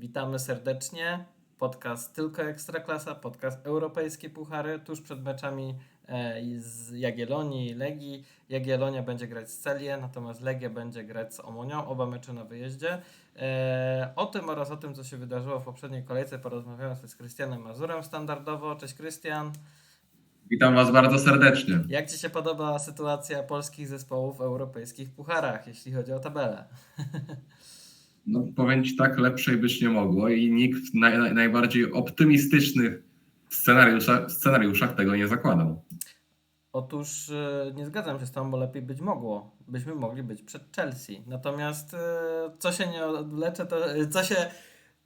Witamy serdecznie. Podcast Tylko Ekstraklasa, podcast Europejskie Puchary. Tuż przed meczami e, z Jagiellonii i Legii. Jagiellonia będzie grać z Celię, natomiast Legia będzie grać z Omonią. Oba mecze na wyjeździe. E, o tym oraz o tym, co się wydarzyło w poprzedniej kolejce porozmawiamy sobie z Krystianem Mazurem standardowo. Cześć Krystian. Witam Was bardzo serdecznie. Jak Ci się podoba sytuacja polskich zespołów w europejskich pucharach, jeśli chodzi o tabelę? No, powiem Ci tak, lepszej być nie mogło i nikt w naj, naj, najbardziej optymistycznych scenariuszach, scenariuszach tego nie zakładał. Otóż e, nie zgadzam się z Tobą, bo lepiej być mogło. Byśmy mogli być przed Chelsea. Natomiast e, co się nie odwlecze, to e, co się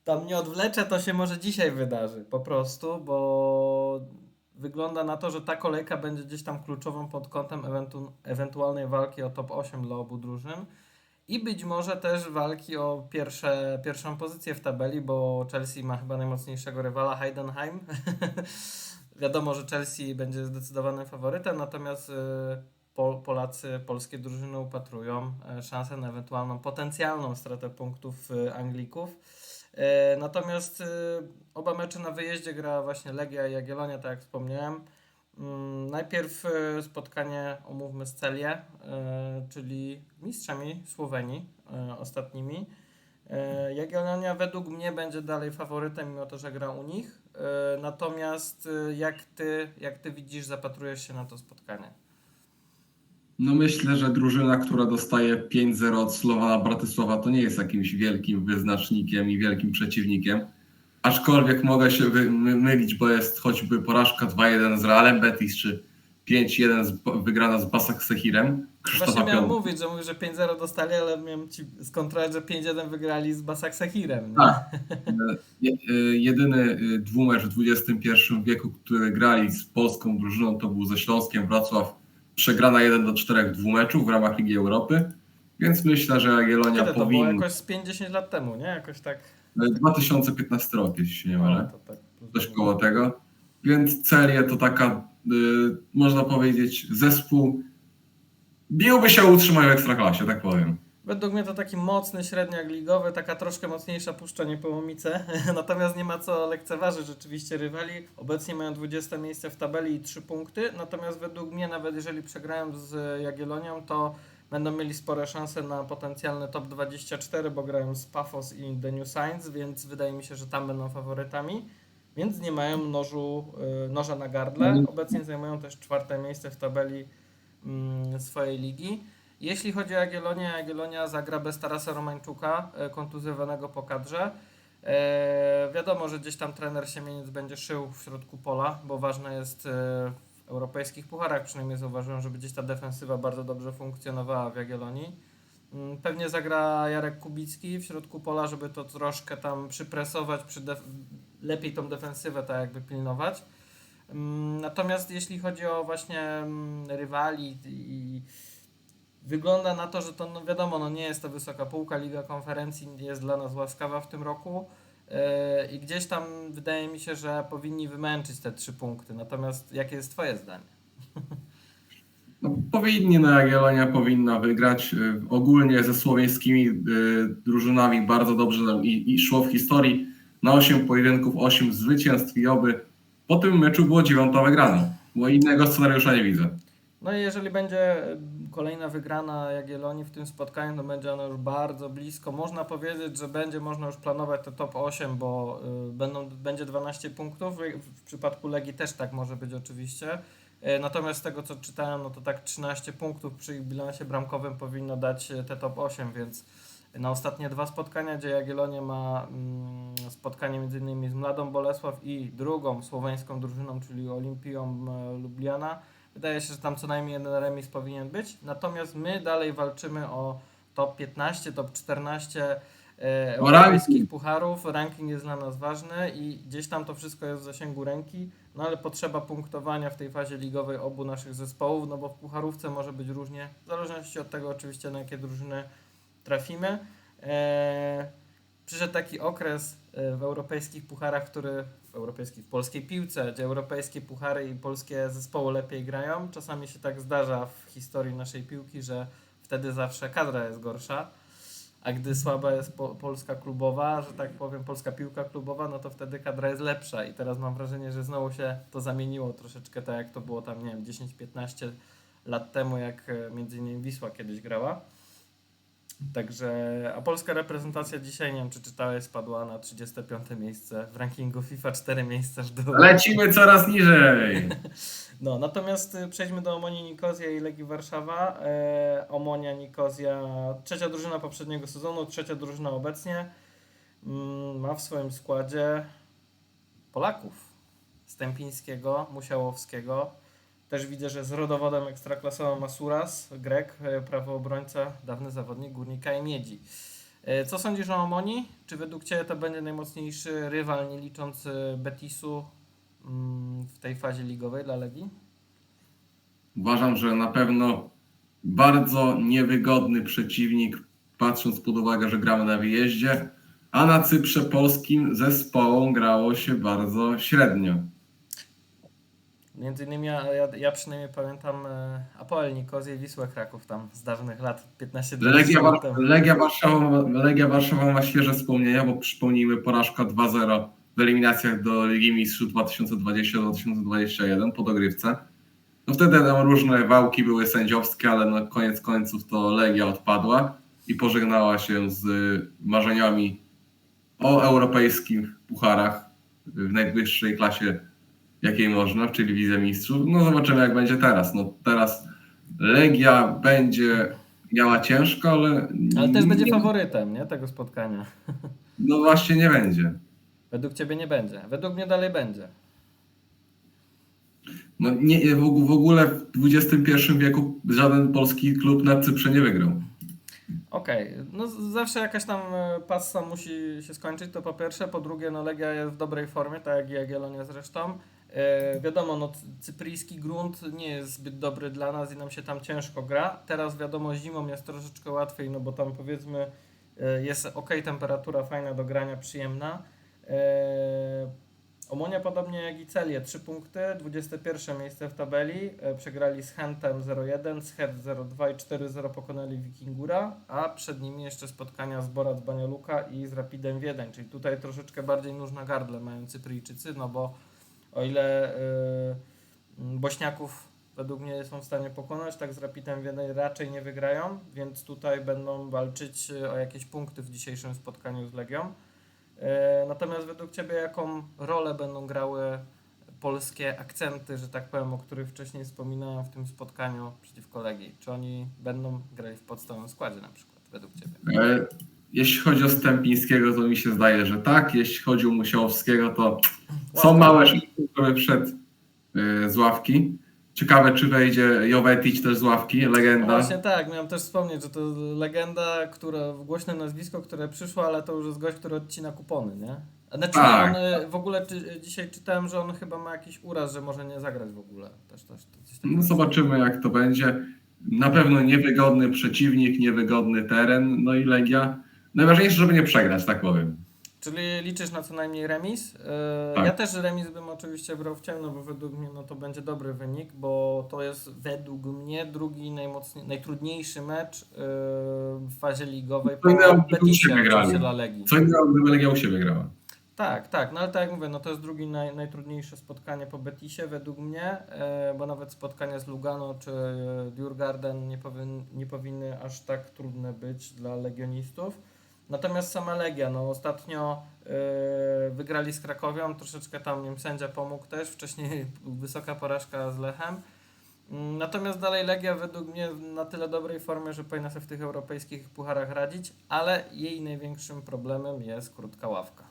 tam nie odwlecze, to się może dzisiaj wydarzy po prostu, bo wygląda na to, że ta kolejka będzie gdzieś tam kluczową pod kątem ewentu ewentualnej walki o top 8 dla obu drużyn. I być może też walki o pierwsze, pierwszą pozycję w tabeli, bo Chelsea ma chyba najmocniejszego rywala Heidenheim. Wiadomo, że Chelsea będzie zdecydowanym faworytem, natomiast y, Pol- Polacy, polskie drużyny upatrują e, szansę na ewentualną potencjalną stratę punktów y, Anglików. Natomiast y, oba mecze na wyjeździe gra właśnie Legia i Jagiellonia, tak jak wspomniałem. Mm, Najpierw e, spotkanie omówmy z Celię, e, czyli mistrzami Słowenii e, ostatnimi. E, Jagiellonia według mnie będzie dalej faworytem, mimo to, że gra u nich. Natomiast jak ty, jak ty widzisz, zapatrujesz się na to spotkanie? No myślę, że drużyna, która dostaje 5-0 od Slowana Bratysława to nie jest jakimś wielkim wyznacznikiem i wielkim przeciwnikiem. Aczkolwiek mogę się mylić, bo jest choćby porażka 2-1 z Realem Betis, czy 5-1 z, wygrana z Basak Sehirem. Krzysztofa Właśnie miałem mówić, że mówisz, że 5-0 dostali, ale miałem ci skontrolować, że 5-1 wygrali z Basak Sehirem. Tak. Je- Jedyny y, dwumecz w XXI wieku, który grali z polską drużyną, to był ze Śląskiem Wrocław. Przegrana 1 do 4 dwumeczów w ramach Ligi Europy. Więc myślę, że Jagiellonia Kiedy to było? powinna. Jakoś z 50 lat temu, nie? Jakoś tak. 2015 rok, jeśli się nie mylę. to tak Coś koło tego. Więc Celie to taka, y, można powiedzieć, zespół. Biłby się o utrzymanie w ekstraklasie, tak powiem. Według mnie to taki mocny średniak ligowy, taka troszkę mocniejsza puszcza Niepołomice. Natomiast nie ma co lekceważyć rzeczywiście rywali. Obecnie mają 20 miejsce w tabeli i 3 punkty. Natomiast według mnie, nawet jeżeli przegrają z Jagiellonią, to będą mieli spore szanse na potencjalny top 24, bo grają z Pafos i The New Science, więc wydaje mi się, że tam będą faworytami. Więc nie mają nożu, y, noża na gardle. Mhm. Obecnie zajmują też czwarte miejsce w tabeli mm, swojej ligi. Jeśli chodzi o Jagiellonię, Jagiellonia zagra bez Tarasa Romańczuka, e, kontuzjowanego po kadrze. E, wiadomo, że gdzieś tam trener Siemieniec będzie szył w środku pola, bo ważne jest w europejskich pucharach, przynajmniej zauważyłem, żeby gdzieś ta defensywa bardzo dobrze funkcjonowała w Jagiellonii. Mm, Pewnie zagra Jarek Kubicki w środku pola, żeby to troszkę tam przypresować, lepiej tą defensywę tak jakby pilnować. Mm, Natomiast jeśli chodzi o właśnie mm, rywali i wygląda na to, że to no wiadomo, no nie jest to wysoka półka, Liga Konferencji jest dla nas łaskawa w tym roku i gdzieś tam wydaje mi się, że powinni wymęczyć te trzy punkty. Natomiast jakie jest Twoje zdanie? No, powinni, no Jagiellonia powinna wygrać. Y, Ogólnie ze słowiańskimi y, drużynami bardzo dobrze i, i szło w historii. Na 8 pojedynków, 8 zwycięstw i oby po tym meczu było dziewiąta wygrana, bo innego scenariusza nie widzę. No i jeżeli będzie kolejna wygrana Jagiellonii w tym spotkaniu, to będzie ona już bardzo blisko. Można powiedzieć, że będzie można już planować te top 8, bo y, będą, będzie 12 punktów. W, przypadku Legii też tak może być oczywiście. Y, Natomiast z tego co czytałem, no to tak 13 punktów przy ich bilansie bramkowym powinno dać y, te top 8, więc na ostatnie dwa spotkania, gdzie Jagiellonia ma mm, spotkanie innymi z Mladą Bolesław i drugą słoweńską drużyną, czyli Olimpią Lubliana, Wydaje się, że tam co najmniej jeden remis powinien być. Natomiast my dalej walczymy o top 15, top 14 e, europejskich pucharów. Ranking jest dla nas ważny i gdzieś tam to wszystko jest w zasięgu ręki. No ale potrzeba punktowania w tej fazie ligowej obu naszych zespołów, no bo w pucharówce może być różnie, w zależności od tego oczywiście na jakie drużyny trafimy. E, przyszedł taki okres w europejskich pucharach, który w europejskiej, w polskiej piłce, gdzie europejskie puchary i polskie zespoły lepiej grają. Czasami się tak zdarza w historii naszej piłki, że wtedy zawsze kadra jest gorsza. a gdy słaba jest po, polska klubowa, że tak powiem, polska piłka klubowa, no to wtedy kadra jest lepsza i teraz mam wrażenie, że znowu się to zamieniło troszeczkę tak jak to było tam, nie wiem, 10-15 lat temu, jak e, między innymi Wisła kiedyś grała. Także, a polska reprezentacja dzisiaj, nie wiem czy czytałeś, spadła na 35 miejsce w rankingu FIFA, 4 miejsca w dół. Lecimy coraz niżej. No, natomiast y, przejdźmy do Omonii Nikozja i Legii Warszawa. E, Omonia Nikozja, trzecia drużyna poprzedniego sezonu, trzecia drużyna obecnie. Mm, ma w swoim składzie Polaków. Stępińskiego, Musiałowskiego. Też widzę, że z rodowodem ekstraklasowym ma Suras, Grek, e, prawy obrońca, dawny zawodnik Górnika i Miedzi. E, Co sądzisz o Omonii? Czy według Ciebie to będzie najmocniejszy rywal, nie licząc e, Betisu mm, w tej fazie ligowej dla Legii? Uważam, że na pewno bardzo niewygodny przeciwnik, patrząc pod uwagę, że gramy na wyjeździe, a na Cyprze polskim zespołom grało się bardzo średnio. Między innymi ja, ja, ja przynajmniej pamiętam e, Apoel Nikozję i Wisłę Kraków tam z dawnych lat, 15 Legia, lat War- temu. Legia, Warszawa, Legia Warszawa ma świeże wspomnienia, bo przypomnijmy porażka 2-0 w eliminacjach do Ligi Mistrzów 2020-2021 po dogrywce. No wtedy tam różne wałki były sędziowskie, ale na koniec końców to Legia odpadła i pożegnała się z marzeniami o europejskich pucharach w najwyższej klasie, jakiej można, czyli Lidze Mistrzów. No zobaczymy jak będzie teraz. No teraz Legia będzie miała ciężko, ale... Ale też będzie faworytem nie, tego spotkania. No właśnie nie będzie. Według Ciebie nie będzie. Według mnie dalej będzie. No nie, w og- w ogóle w XXI wieku żaden polski klub na Cyprze nie wygrał. Okej, no z- zawsze jakaś tam e, passa musi się skończyć, to po pierwsze. Po drugie, no Legia jest w dobrej formie, tak jak i Jagiellonia zresztą. E, wiadomo, no cy- cypryjski grunt nie jest zbyt dobry dla nas i nam się tam ciężko gra. Teraz wiadomo, zimą jest troszeczkę łatwiej, no bo tam powiedzmy e, jest ok, temperatura fajna do grania, przyjemna. E, Omonia podobnie jak i Celię, 3 punkty, 21 miejsce w tabeli, e, przegrali z Hentem 0-1, z Het 0-2 i 4-0 pokonali Wikingura, a przed nimi jeszcze spotkania z Borat Banialuka i z Rapidem Wiedeń, czyli tutaj troszeczkę bardziej nóż na gardle mają Cypryjczycy, no bo o ile m, Bośniaków według mnie są w stanie pokonać, tak z Rapidem Wiedeń raczej nie wygrają, więc tutaj będą walczyć e, o jakieś punkty w dzisiejszym spotkaniu z Legią. E, Natomiast według Ciebie jaką rolę będą grały polskie akcenty, że tak powiem, o których wcześniej wspominałem w tym spotkaniu przeciwko Legii? Czy oni będą grali w podstawowym składzie na przykład, według Ciebie? E, Jeśli chodzi o Stępińskiego, to mi się zdaje, że tak. Jeśli chodzi o Musiałowskiego, to są małe szanse, żeby wszedł e, z ławki. Ciekawe, czy wejdzie Jovetic też z ławki, No legenda. właśnie tak, miałem też wspomnieć, że to legenda, która, głośne nazwisko, które przyszło, ale to już jest gość, który odcina kupony, nie? Znaczy Tak. on e, w ogóle czy, dzisiaj czytałem, że on chyba ma jakiś uraz, że może nie zagrać w ogóle. Też, też. No zobaczymy, jak to będzie. Na pewno niewygodny przeciwnik, niewygodny teren, no i Legia. Najważniejsze, żeby nie przegrać, tak powiem. Czyli liczysz na co najmniej remis? Yy, Tak. Ja też remis bym oczywiście brał w ciemno, bo według mnie no, to będzie dobry wynik, bo to jest według mnie drugi najmocniej, najtrudniejszy mecz yy, w fazie ligowej Co innego dla Legii. Co innego, gdyby Legia u siebie grała. Tak, tak, no ale tak jak mówię, no to jest drugi naj, najtrudniejsze spotkanie po Betisie według mnie, e, bo nawet spotkania z Lugano czy e, Djurgarden nie, powin, nie powinny aż tak trudne być dla legionistów. Natomiast sama Legia, no ostatnio e, wygrali z Krakowią, troszeczkę tam im sędzia pomógł też, wcześniej wysoka porażka z Lechem. Mm, Natomiast dalej Legia według mnie na tyle dobrej formie, że powinna sobie w tych europejskich pucharach radzić, ale jej największym problemem jest krótka ławka.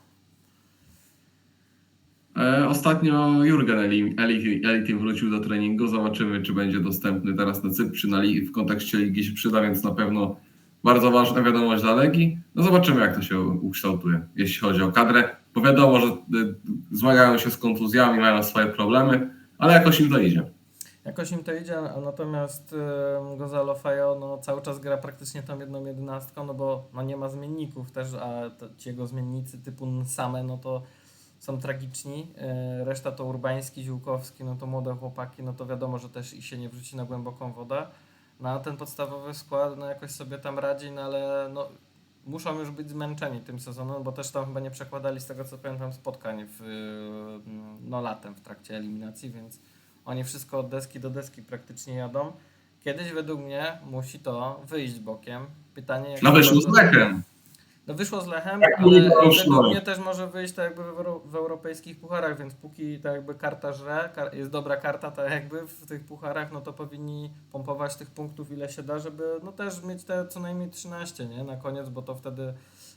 E, Ostatnio Jurgen Eli- Eli- Elitim wrócił do treningu. Zobaczymy, czy będzie dostępny teraz na Cyprze. W kontekście ligi się przyda, więc na pewno bardzo ważna wiadomość dla Legii. No zobaczymy, jak to się ukształtuje, jeśli chodzi o kadrę. Bo wiadomo, że y, zmagają się z kontuzjami, mają swoje problemy, ale jakoś im to idzie. Jakoś im to idzie, natomiast y, Gonzalo Fejo no, cały czas gra praktycznie tą jedną jedenastką, no bo no, nie ma zmienników też, a ci jego zmiennicy typu same, no to są tragiczni. Y, reszta to Urbański, Ziółkowski, no to młode chłopaki, no to wiadomo, że też ich się nie wrzuci na głęboką wodę. No a ten podstawowy skład, no jakoś sobie tam radzi, no ale no, muszą już być zmęczeni tym sezonem, bo też tam chyba nie przekładali z tego co pamiętam spotkań w, y, no latem w trakcie eliminacji, więc oni wszystko od deski do deski praktycznie jadą. Kiedyś według mnie musi to wyjść bokiem. Pytanie jak No wyszło z Lechem. No wyszło z Lechem, Tak, ale według mnie też może wyjść tak jakby w, euro, w europejskich pucharach, więc póki tak jakby karta żre, jest dobra karta tak jakby w tych pucharach, no to powinni pompować tych punktów ile się da, żeby no też mieć te co najmniej 13, nie? Na koniec, bo to wtedy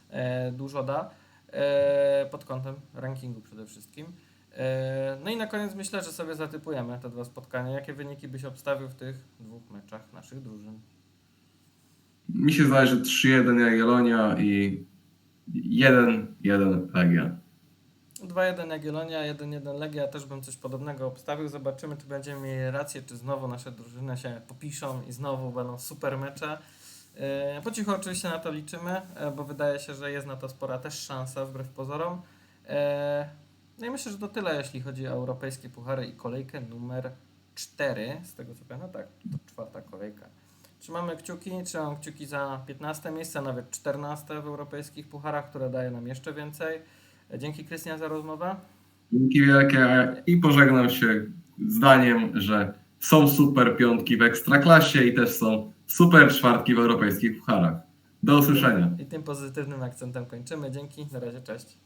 e, dużo da. E, pod kątem rankingu przede wszystkim. E, no i na koniec myślę, że sobie zatypujemy te dwa spotkania. Jakie wyniki byś obstawił w tych dwóch meczach naszych drużyn? Mi się zdaje, że 3-1 Jagiellonia i 1-1 Legia. 2-1 Jagiellonia, 1-1 Legia, też bym coś podobnego obstawił. Zobaczymy, czy będziemy mieli rację, czy znowu nasze drużyny się popiszą i znowu będą super mecze. E, Po cichu oczywiście na to liczymy, e, bo wydaje się, że jest na to spora też szansa wbrew pozorom. E, No i myślę, że to tyle, jeśli chodzi o europejskie puchary i kolejkę numer 4, z tego co pamiętam, tak, to czwarta kolejka. Trzymamy kciuki, trzymam kciuki za 15 miejsce, nawet 14 w europejskich pucharach, które daje nam jeszcze więcej. Dzięki Krystian za rozmowę. Dzięki wielkie i pożegnam się zdaniem, że są super piątki w Ekstraklasie i też są super czwartki w europejskich pucharach. Do usłyszenia. I tym pozytywnym akcentem kończymy. Dzięki, na razie, cześć.